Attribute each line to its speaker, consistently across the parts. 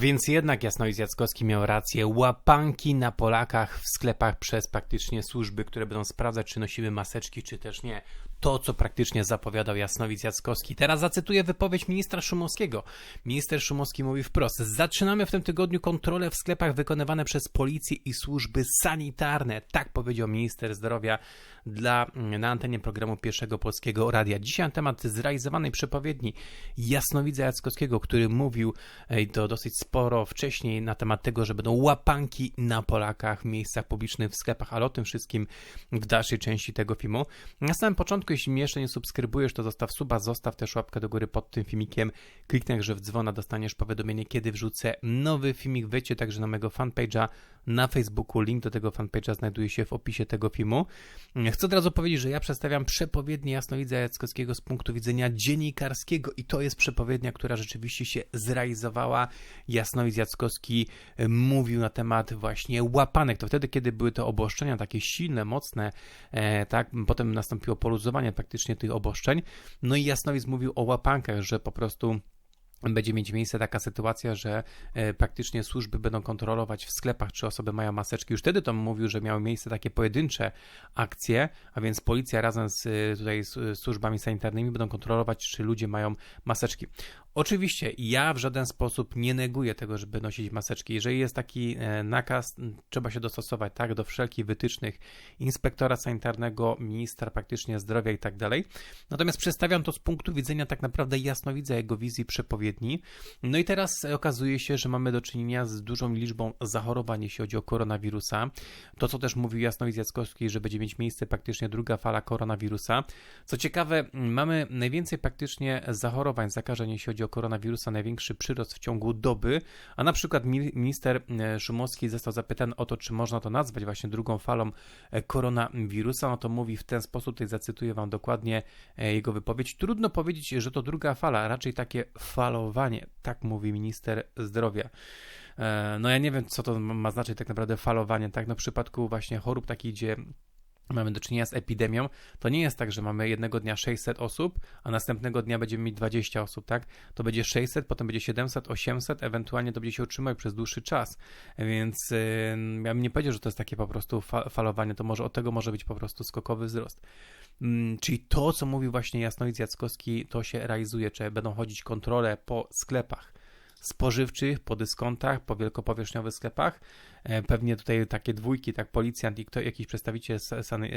Speaker 1: więc jednak Jasnowic Jackowski miał rację. Łapanki na Polakach w sklepach przez praktycznie służby, które będą sprawdzać, czy nosimy maseczki, czy też nie. To, co praktycznie zapowiadał Jasnowic Jackowski. Teraz zacytuję wypowiedź ministra Szumowskiego. Minister Szumowski mówi wprost: Zaczynamy w tym tygodniu kontrole w sklepach wykonywane przez policję i służby sanitarne. Tak powiedział minister zdrowia dla, na antenie programu Pierwszego Polskiego Radia. Dzisiaj na temat zrealizowanej przepowiedni Jasnowidza Jackowskiego, który mówił to dosyć sporo wcześniej na temat tego, że będą łapanki na Polakach w miejscach publicznych, w sklepach, ale o tym wszystkim w dalszej części tego filmu. Na samym początku, jeśli jeszcze nie subskrybujesz, to zostaw suba, zostaw też łapkę do góry pod tym filmikiem, kliknij, że w dzwona dostaniesz powiadomienie, kiedy wrzucę nowy filmik, wejdźcie także na mojego fanpage'a na Facebooku, link do tego fanpage'a znajduje się w opisie tego filmu. Chcę od razu powiedzieć, że ja przedstawiam przepowiednię Jasnowidza Jackowskiego z punktu widzenia dziennikarskiego i to jest przepowiednia, która rzeczywiście się zrealizowała. Jasnowidz Jackowski mówił na temat właśnie łapanek. To wtedy, kiedy były te obostrzenia takie silne, mocne, e, tak, potem nastąpiło poluzowanie praktycznie tych obostrzeń. No i Jasnowidz mówił o łapankach, że po prostu będzie mieć miejsce taka sytuacja, że e, praktycznie służby będą kontrolować w sklepach, czy osoby mają maseczki. Już wtedy to mówił, że miały miejsce takie pojedyncze akcje, a więc policja razem z e, tutaj z służbami sanitarnymi będą kontrolować, czy ludzie mają maseczki. Oczywiście ja w żaden sposób nie neguję tego, żeby nosić maseczki. Jeżeli jest taki e, nakaz, trzeba się dostosować tak do wszelkich wytycznych inspektora sanitarnego, ministra praktycznie zdrowia i tak dalej. Natomiast przedstawiam to z punktu widzenia tak naprawdę jasnowidza jego wizji przepowiedni. No i teraz okazuje się, że mamy do czynienia z dużą liczbą zachorowań, jeśli chodzi o koronawirusa. To, co też mówił Jasnowidz Jackowski, że będzie mieć miejsce praktycznie druga fala koronawirusa. Co ciekawe, mamy najwięcej praktycznie zachorowań, zakażeń, jeśli chodzi chodzi o koronawirusa, największy przyrost w ciągu doby, a na przykład minister e, Szumowski został zapytany o to, czy można to nazwać właśnie drugą falą e, koronawirusa, no to mówi w ten sposób, tutaj zacytuję wam dokładnie e, jego wypowiedź. Trudno powiedzieć, że to druga fala, raczej takie falowanie, tak mówi minister zdrowia. No ja nie wiem, co to ma znaczyć tak naprawdę falowanie, tak? No w przypadku właśnie chorób takich, gdzie mamy do czynienia z epidemią, to nie jest tak, że mamy jednego dnia 600 osób, a następnego dnia będziemy mieć 20 osób, tak? To będzie 600, potem będzie 700, 800, ewentualnie to będzie się utrzymać przez dłuższy czas. Więc yy, ja bym nie powiedział, że to jest takie po prostu fa falowanie, to może od tego może być po prostu skokowy wzrost. Yy, czyli to, co mówił właśnie Jasnowic Jackowski, to się realizuje, czy będą chodzić kontrole po sklepach spożywczych, po dyskontach, po wielkopowierzchniowych sklepach. E, pewnie tutaj takie dwójki, tak policjant i kto, jakiś przedstawiciel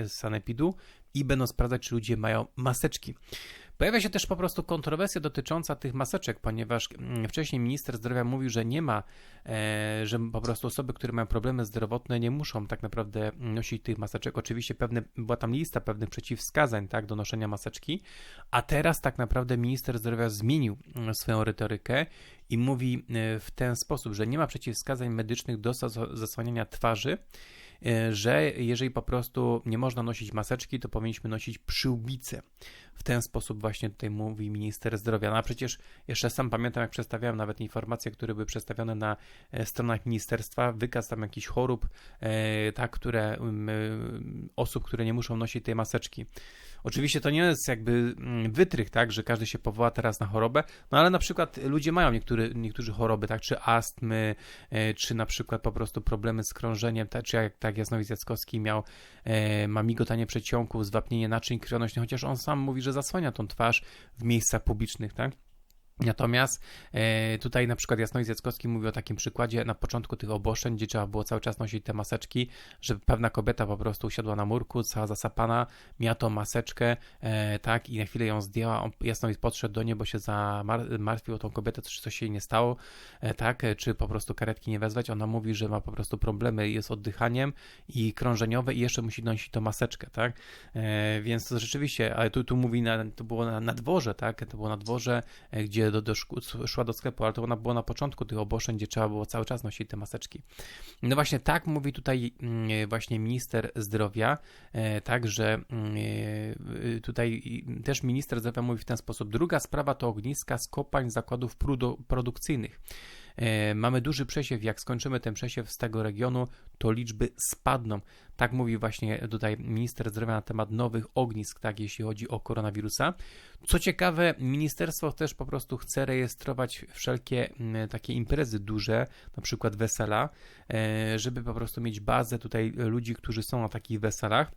Speaker 1: sanepidu i będą sprawdzać, czy ludzie mają maseczki. Pojawia się też po prostu kontrowersja dotycząca tych maseczek, ponieważ mm, wcześniej minister zdrowia mówił, że nie ma, e, że po prostu osoby, które mają problemy zdrowotne, nie muszą tak naprawdę nosić tych maseczek. Oczywiście pewne, była tam lista pewnych przeciwwskazań tak, do noszenia maseczki, a teraz tak naprawdę minister zdrowia zmienił mm, swoją retorykę i mówi e, w ten sposób, że nie ma przeciwwskazań medycznych do zasłaniania twarzy że jeżeli po prostu nie można nosić maseczki, to powinniśmy nosić przyłbice. W ten sposób właśnie tutaj mówi minister zdrowia. No a przecież jeszcze sam pamiętam, jak przedstawiałem nawet informacje, które były przedstawione na e, stronach ministerstwa, wykaz tam jakichś chorób, e, tak, które osób, które nie muszą nosić tej maseczki. Oczywiście to nie jest jakby mm, wytrych, tak, że każdy się powoła teraz na chorobę, no ale na przykład ludzie mają niektóry, niektórzy choroby, tak, czy astmy, e, czy na przykład po prostu problemy z krążeniem, tak, czy jak tak Jasnowic Jackowski miał, e, ma migotanie przeciąków, zwapnienie naczyń krwionośnych, chociaż on sam mówi, że zasłania tą twarz w miejscach publicznych, tak. Natomiast e, tutaj na przykład Jasnowic Jackowski mówi o takim przykładzie na początku tych oboszczeń, gdzie trzeba było cały czas nosić te maseczki, że pewna kobieta po prostu usiadła na murku, cała zasapana, miała tą maseczkę, e, tak, i na chwilę ją zdjęła, on, podszedł do niej, bo się zamartwił o tą kobietę, czy coś jej nie stało, e, tak, czy po prostu karetki nie wezwać, ona mówi, że ma po prostu problemy jest oddychaniem i krążeniowe i jeszcze musi nosić tą maseczkę, tak, więc to rzeczywiście, ale tu, tu mówi, na, to było na, na dworze, tak, to było na dworze, e, do, do szła do sklepu, ale to ona była na początku tych obostrzeń, gdzie trzeba było cały czas nosić te maseczki. No właśnie tak mówi tutaj mm, właśnie minister zdrowia, e, tak, że mm, e, tutaj też minister zdrowia mówi w ten sposób. Druga sprawa to ogniska z kopalń zakładów produkcyjnych. E, mamy duży przesiew, jak skończymy ten przesiew z tego regionu, to liczby spadną. Tak mówi właśnie tutaj minister zdrowia na temat nowych ognisk, tak, jeśli chodzi o koronawirusa. Co ciekawe, ministerstwo też po prostu chce rejestrować wszelkie m, takie imprezy duże, na przykład wesela, e, żeby po prostu mieć bazę tutaj ludzi, którzy są na takich weselach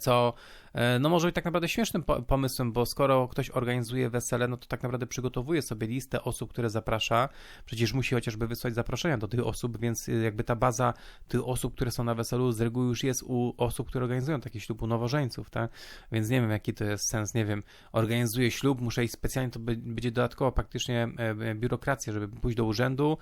Speaker 1: co e, no może być tak naprawdę śmiesznym pomysłem, bo skoro ktoś organizuje wesele, no to tak naprawdę przygotowuje sobie listę osób, które zaprasza, przecież musi chociażby wysłać zaproszenia do tych osób, więc y, jakby ta baza tych osób, które są na weselu z reguły już jest u osób, które organizują taki ślub u nowożeńców, tak? Więc nie wiem, jaki to jest sens, nie wiem, organizuję ślub, muszę iść specjalnie, to będzie dodatkowo praktycznie e, e, biurokracja, żeby pójść do urzędu,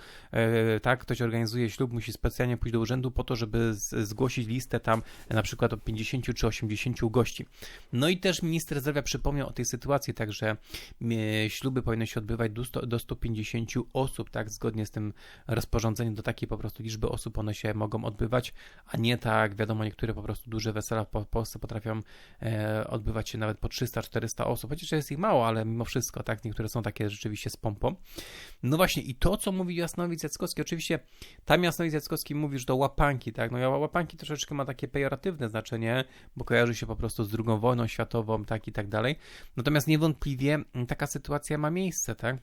Speaker 1: tak? Ktoś organizuje ślub, musi specjalnie pójść do urzędu po to, żeby zgłosić listę tam na przykład o 50 czy 80 gości. No i też minister zdrowia przypomniał o tej sytuacji, także e, śluby powinny się odbywać do, 100, do 150 osób, tak, zgodnie z tym rozporządzeniem, do takiej po prostu liczby osób one się mogą odbywać, a nie tak, wiadomo, niektóre po prostu duże wesela w Polsce potrafią e, odbywać się nawet po 300-400 osób, chociaż jest ich mało, ale mimo wszystko, tak, niektóre są takie rzeczywiście z pompą. No właśnie i to, co mówi Jasnowic Jackowski, oczywiście tam Jasnowic Jackowski mówisz do łapanki, tak, no łapanki troszeczkę ma takie pejoratywne znaczenie, bo kojarzy się po prostu z drugą wojną światową, tak i tak dalej. Natomiast niewątpliwie taka sytuacja ma miejsce, tak?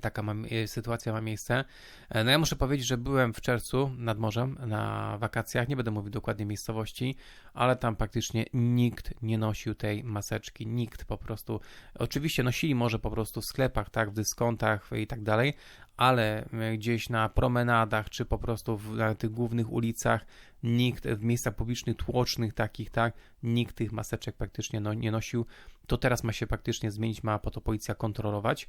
Speaker 1: Taka ma, e, sytuacja ma miejsce. E, no ja muszę powiedzieć, że byłem w czerwcu nad morzem na wakacjach. Nie będę mówił dokładnie miejscowości, ale tam praktycznie nikt nie nosił tej maseczki. Nikt po prostu. Oczywiście nosili może po prostu w sklepach, tak, w dyskontach i tak dalej, ale e, gdzieś na promenadach, czy po prostu w, na tych głównych ulicach, nikt w miejscach publicznych, tłocznych takich, tak, nikt tych maseczek praktycznie no, nie nosił. To teraz ma się praktycznie zmienić, ma po to policja kontrolować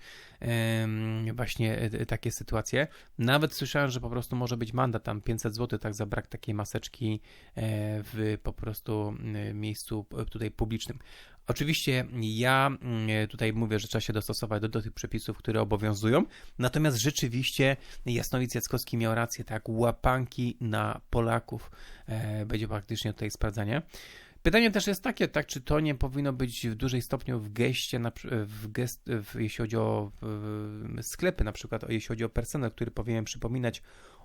Speaker 1: właśnie e, takie sytuacje. Nawet słyszałem, że po prostu może być mandat tam 500 zł, tak, za brak takiej maseczki e, w po prostu miejscu tutaj publicznym. Oczywiście ja tutaj mówię, że trzeba się dostosować do, do tych przepisów, które obowiązują, natomiast rzeczywiście Jasnowic Jackowski miał rację, tak, łapanki na Polaków e, będzie praktycznie tutaj sprawdzanie. Pytanie też jest takie, tak, czy to nie powinno być w dużej stopniu w geście, w gest, w, jeśli chodzi o sklepy, na przykład, jeśli chodzi o personel, który powinien przypominać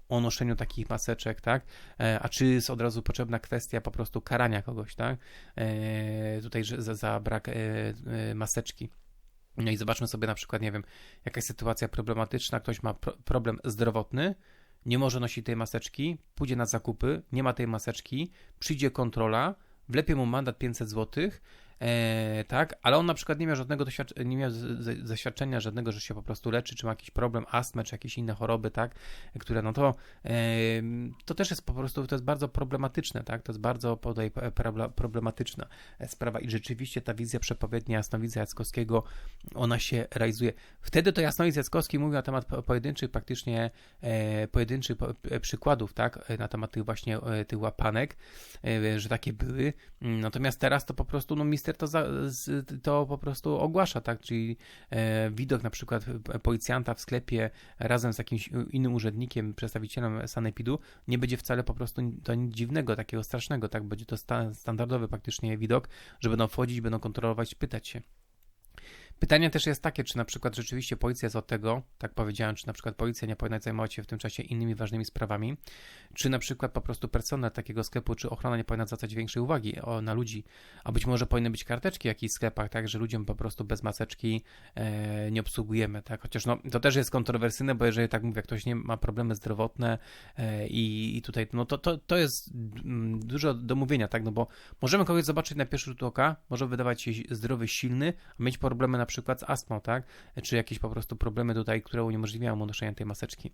Speaker 1: o noszeniu takich maseczek, tak? E, a czy jest od razu potrzebna kwestia po prostu karania kogoś, tak? E, tutaj za, za brak e, maseczki. No i zobaczmy sobie na przykład, nie wiem, jakaś sytuacja problematyczna, ktoś ma pro problem zdrowotny, nie może nosić tej maseczki, pójdzie na zakupy, nie ma tej maseczki, przyjdzie kontrola, wlepie mu mandat 500 złotych, E, tak, ale on na przykład nie miał żadnego doświadczenia, nie miał doświadczenia żadnego, że się po prostu leczy, czy ma jakiś problem, astmę, czy jakieś inne choroby, tak, które no to e, to też jest po prostu, to jest bardzo problematyczne, tak, to jest bardzo tutaj problematyczna sprawa i rzeczywiście ta wizja przepowiednia Jasnowidza Jackowskiego, ona się realizuje. Wtedy to Jasnowic Jackowski mówił na temat pojedynczych praktycznie, e, pojedynczych przykładów, tak, na temat tych właśnie tych łapanek, że takie były, natomiast teraz to po prostu, no, minister to, za, to po prostu ogłasza, tak? Czyli e, widok na przykład policjanta w sklepie razem z jakimś innym urzędnikiem, przedstawicielem sanepidu, nie będzie wcale po prostu to nic dziwnego, takiego strasznego, tak? Będzie to sta, standardowy praktycznie widok, że będą wchodzić, będą kontrolować, pytać się. Pytanie też jest takie, czy na przykład rzeczywiście policja jest od tego, tak powiedziałem, czy na przykład policja nie powinna zajmować się w tym czasie innymi ważnymi sprawami, czy na przykład po prostu personel takiego sklepu, czy ochrona nie powinna zwracać większej uwagi na ludzi, a być może powinny być karteczki w jakichś sklepach, tak, że ludziom po prostu bez maseczki e, nie obsługujemy, tak, chociaż no, to też jest kontrowersyjne, bo jeżeli tak mówię, ktoś nie ma problemy zdrowotne e, i, i, tutaj, no to, to, to jest mm, dużo do mówienia, tak, no bo możemy kogoś zobaczyć na pierwszy rzut oka, może wydawać się zdrowy, silny, a mieć problemy na przykład z astmą, tak? Czy jakieś po prostu problemy tutaj, które uniemożliwiają mu noszenie tej maseczki.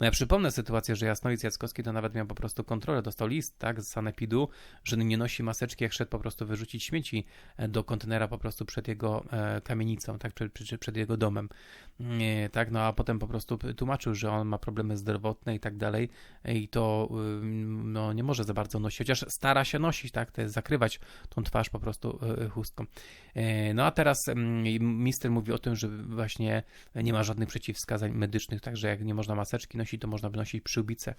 Speaker 1: No ja przypomnę sytuację, że Jasnowic Jackowski to nawet miał po prostu kontrolę, dostał list, tak, z sanepidu, że nie nosi maseczki, jak szedł po prostu wyrzucić śmieci e, do kontenera po prostu przed jego e, kamienicą, tak, przed, przed, przed jego domem, nie, tak, no a potem po prostu tłumaczył, że on ma problemy zdrowotne i tak dalej i to no, nie może za bardzo nosić, chociaż stara się nosić, tak, to jest zakrywać tą twarz po prostu e, chustką. No a teraz minister mówi o tym, że właśnie nie ma żadnych przeciwwskazań medycznych, także jak nie można maseczki nosić, to można wynosić przyłbice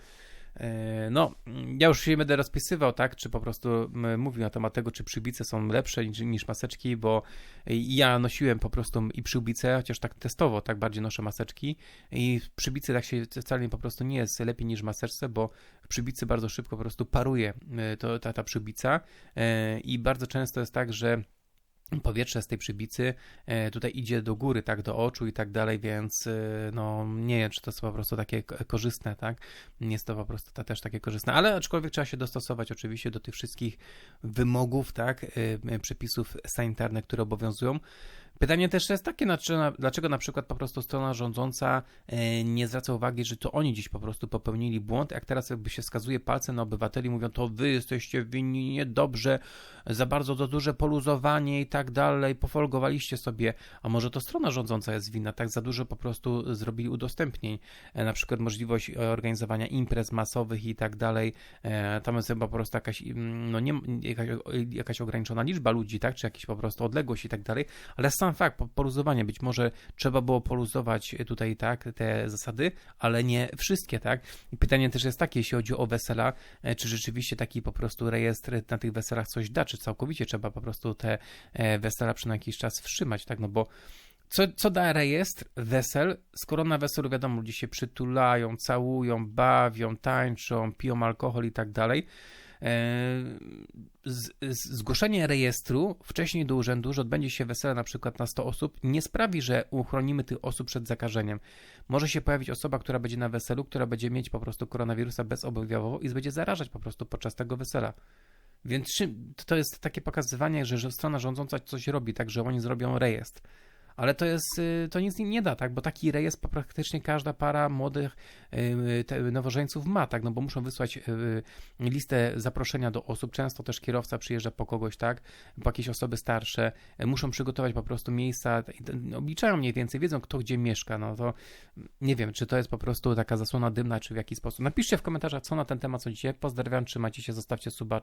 Speaker 1: E, No, ja już się będę rozpisywał, tak, czy po prostu mówił na temat tego, czy przybice są lepsze niż, niż maseczki, bo ja nosiłem po prostu i przybice, chociaż tak testowo, tak bardziej noszę maseczki. I w przybicy tak się wcale po prostu nie jest lepiej niż maseczce, bo w przybicy bardzo szybko po prostu paruje e, to, ta, ta przybica e, i bardzo często jest tak, że powietrze z tej przybicy e, tutaj idzie do góry, tak, do oczu i tak dalej, więc e, no nie wiem, czy to jest po prostu takie korzystne, tak, nie jest to po prostu ta, też takie korzystne, ale aczkolwiek trzeba się dostosować oczywiście do tych wszystkich wymogów, tak, e, przepisów sanitarnych, które obowiązują. Pytanie też jest takie, dlaczego na, przykład po prostu strona rządząca e, nie zwraca uwagi, że to oni dziś po prostu popełnili błąd, jak teraz jakby się skazuje palcem na obywateli, mówią to wy jesteście winni niedobrze, za bardzo za duże poluzowanie i tak dalej, pofolgowaliście sobie, a może to strona rządząca jest winna, tak za dużo po prostu zrobili udostępnień, e, na przykład możliwość e, organizowania imprez masowych i tak dalej, tam jest chyba po prostu jakaś, mm, no nie, jakaś, jakaś ograniczona liczba ludzi, tak, czy jakaś po prostu odległość i tak dalej, ale sam fakt, po- poluzowanie, być może trzeba było poluzować tutaj, tak, te zasady, ale nie wszystkie, tak, i pytanie też jest takie, jeśli chodzi o wesela, e, czy rzeczywiście taki po prostu rejestr na tych weselach coś da, czy całkowicie trzeba po prostu te e, wesela przez jakiś czas wstrzymać, tak, no bo co, co da rejestr wesel, skoro na weselu wiadomo, ludzie się przytulają, całują, bawią, tańczą, piją alkohol i tak dalej. E, zgłoszenie rejestru wcześniej do urzędu, że odbędzie się wesele na przykład na 100 osób, nie sprawi, że uchronimy tych osób przed zakażeniem. Może się pojawić osoba, która będzie na weselu, która będzie mieć po prostu koronawirusa bezobjawowo i będzie zarażać po prostu podczas tego wesela. Więc to jest takie pokazywanie, że, że strona rządząca coś robi, tak, że oni zrobią rejestr. Ale to jest, y, to nic nie da, tak, bo taki rejestr praktycznie każda para młodych y, nowożeńców ma, tak, no bo muszą wysłać y, listę zaproszenia do osób, często też kierowca przyjeżdża po kogoś, tak, po jakieś osoby starsze, muszą przygotować po prostu miejsca, obliczają mniej więcej, wiedzą kto gdzie mieszka, no to nie wiem, czy to jest po prostu taka zasłona dymna, czy w jaki sposób. Napiszcie w komentarzach, co na ten temat sądzicie, pozdrawiam, trzymajcie się, zostawcie suba.